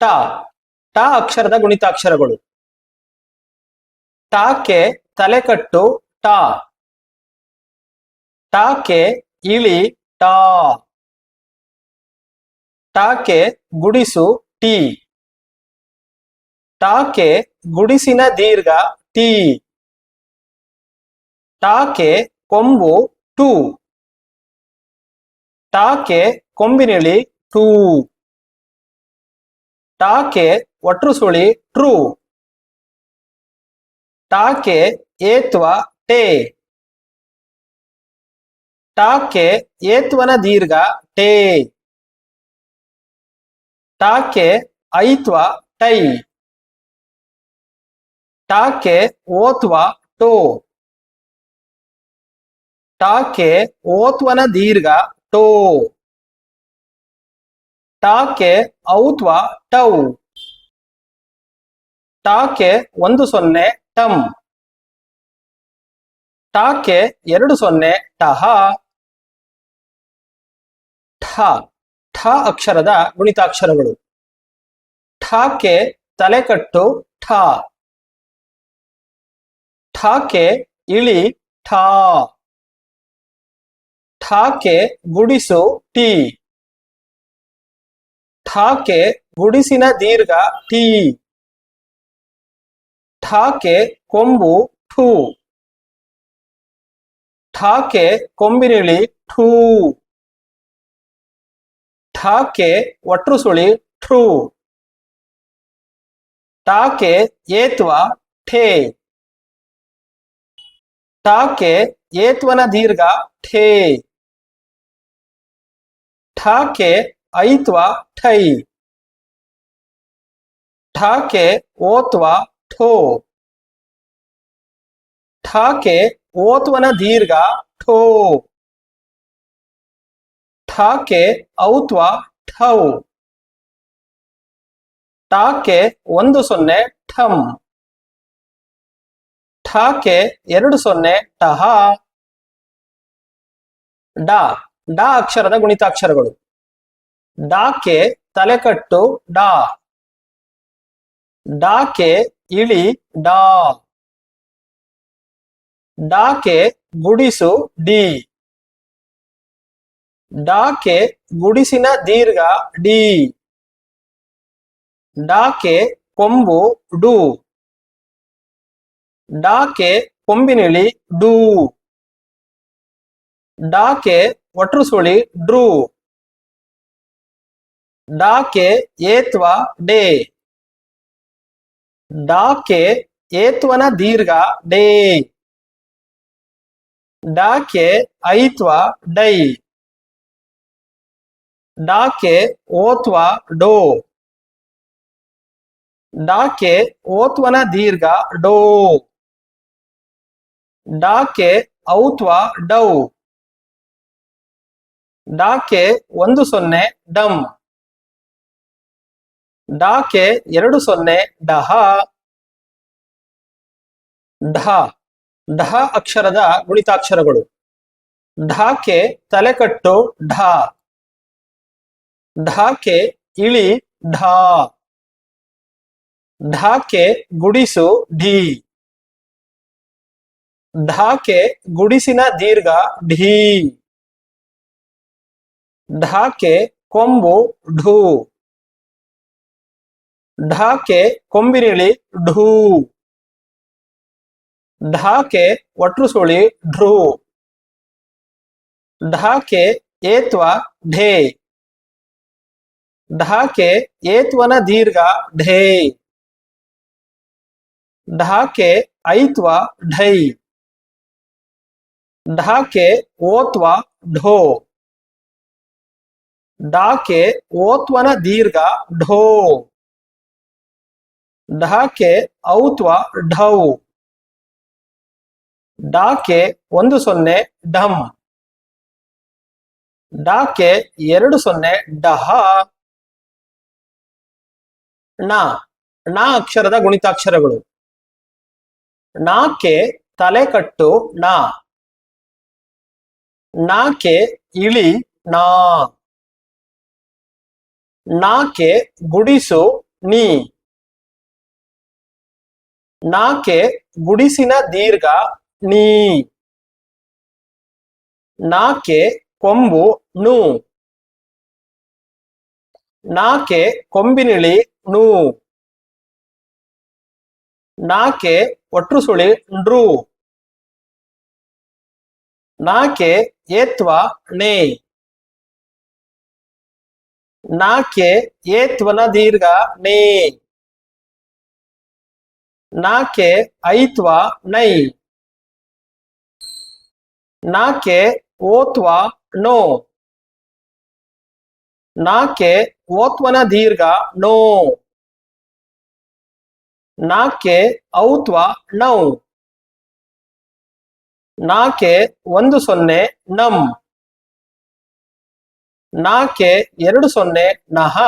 ಟ ಟ ಅಕ್ಷರದ ಗುಣಿತಾಕ್ಷರಗಳು. ಟಾಕೆ ತಲೆಕಟ್ಟು ಟ. ಟಾಕೆ ಇಳಿ ಟಾ. ಟಾಕೆ ಗುಡಿಸು ಟಿ. ಟಾಕೆ ಗುಡಿಸಿನ ದೀರ್ಘ ಟಿ. ಟಾಕೆ ಕೊಂಬು ಟು. ಟಾಕೆ ಕೊಂಬಿನಿಳಿ ಟೂ. ಟಾಕೆ ಒಟ್ರು ಸುಳಿ ಟ್ರೂ. ಟಾಕೆ ಏತ್ವ ಟೇ. ಟಾಕೆ ಏತ್ವನ ದೀರ್ಘ ಟೇ. ಟಾಕೆ ಐತ್ವ ಟೈ. ಟಾಕೆ ಓತ್ವ ಟೋ. ಟಾಕೆ ಓತ್ವನ ದೀರ್ಘ ಟೋ. ಟಾಕೆ ಔತ್ವಾ ಟೌ. ಟಾಕೆ ಒಂದು ಸೊನ್ನೆ ಟಮ್ ಟಾಕೆ ಎರಡು ಸೊನ್ನೆ ಟಹ. ಠ ಠ ಅಕ್ಷರದ ಗುಣಿತಾಕ್ಷರಗಳು. ಠಾಕೆ ತಲೆಕಟ್ಟು ಠ. ಠಾಕೆ ಇಳಿ ಠಾ. ಠಾಕೆ ಗುಡಿಸು ಟಿ. ಠಾಕೆ ಗುಡಿಸಿನ ದೀರ್ಘ ಟಿ. ಠಾಕೆ ಕೊಂಬು ಠೂ. ಠಾಕೆ ಕೊಂಬಿನಿಳಿ ಠೂ. ಠಾಕೆ ಕೆ ಸುಳಿ ಠ್ರೂ. ಟಾಕೆ ಏತ್ವ ಠೇ. ಟಾಕೆ ಏತ್ವನ ದೀರ್ಘ ಠೇ. ಠಾಕೆ ಐತ್ವ ಠೈ? ಠಾಕೆ ಓತ್ವ ಠೋ? ಠಾಕೆ ಓತ್ವನ ದೀರ್ಘ ಠೋ? ಠಾಕೆ ಔತ್ವ ಠೌ? ಟಾಕೆ ಒಂದು ಸೊನ್ನೆ ಠಂ? ಠಾಕೆ ಎರಡು ಸೊನ್ನೆ ಟಹ ಡ ಡ ಅಕ್ಷರದ ಗುಣಿತಾಕ್ಷರಗಳು. ಡಾಕೆ ತಲೆಕಟ್ಟು ಡಾ. ಡಾಕೆ ಇಳಿ ಡಾ. ಡಾಕೆ ಗುಡಿಸು ಡಿ. ಡಾಕೆ ಗುಡಿಸಿನ ದೀರ್ಘ ಡಿ. ಡಾಕೆ ಕೊಂಬು ಡು. ಡಾಕೆ ಕೊಂಬಿನಿಳಿ ಡೂ. ಡಾಕೆ ಒಟ್ರು ಸುಳಿ ಡ್ರೂ. ಡಾಕೆ ಏತ್ವ ಡೇ. ಡಾಕೆ ಏತ್ವನ ದೀರ್ಘ ಡೇ. ಡಾಕೆ ಐತ್ವ ಡೈ. ಡಾಕೆ ಓತ್ವ ಡೋ. ಡಾಕೆ ಓತ್ವನ ದೀರ್ಘ ಡೋ. ಡಾಕೆ ಔತ್ವ ಡೌ. ಡಾಕೆ ಒಂದು ಸೊನ್ನೆ ಡಮ್ ಡಾಕೆ ಎರಡು ಸೊನ್ನೆ ಡಹ. ಢ ಢ ಅಕ್ಷರದ ಗುಣಿತಾಕ್ಷರಗಳು. ಢಾಕೆ ತಲೆಕಟ್ಟು ಢ. ಢಾಕೆ ಇಳಿ ಢ. ಢಾಕೆ ಗುಡಿಸು ಢಿ. ಢಾಕೆ ಗುಡಿಸಿನ ದೀರ್ಘ ಢೀ. ಢಾಕೆ ಕೊಂಬು ಢೂ. ಢಾಕೆ ಕೊಂಬಿನಿಳಿ ಢೂ. ಢಾಕೆ ಒಟ್ರು ಸುಳಿ ಢ್ರೂ. ಢಾಕೆ ಏತ್ವ ಢೇ ಢಾಕೆ ಏತ್ವನ ದೀರ್ಘ ಢೇ ಢಾಕೆ ಐತ್ವ ಢೈ. ಢಾಕೆ ಓತ್ವ ಢೋ. ಡಾಕೆ ಓತ್ವನ ದೀರ್ಘ ಢೋ. ಢಾಕೆ ಔತ್ವ ಢೌ ಡಾಕೆ ಒಂದು ಸೊನ್ನೆ ಢಮ್ ಡಾಕೆ ಎರಡು ಸೊನ್ನೆ ಡಹ. ಣ. ಣ ಅಕ್ಷರದ ಗುಣಿತಾಕ್ಷರಗಳು. ನಾಕೆ ತಲೆಕಟ್ಟು ನಾ ನಾಕೆ ಇಳಿ ನಾ ನಾಕೆ ಗುಡಿಸು ನೀ. ನಾಕೆ ಗುಡಿಸಿನ ದೀರ್ಘ ನೀ? ನಾಕೆ ಕೊಂಬು ನು? ನಾಕೆ ಕೊಂಬಿನಿಳಿ ನು? ನಾಕೆ ಒಟ್ರು ಸುಳಿ ನೃ ನಾಕೆ ಏತ್ವ ನೇ? ನಾಕೆ ಏತ್ವನ ದೀರ್ಘ ನೇ? ನಾಕೆ ಐತ್ವ ನೈ? ನಾಕೆ ಓತ್ವ ನೋ? ನಾಕೆ ಓತ್ವನ ದೀರ್ಘ ನೋ? ನಾಕೆ ಔತ್ವ ನೌ? ನಾಕೆ ಒಂದು ಸೊನ್ನೆ ನಂ? ನಾಕೆ ಎರಡು ಸೊನ್ನೆ ನಹ?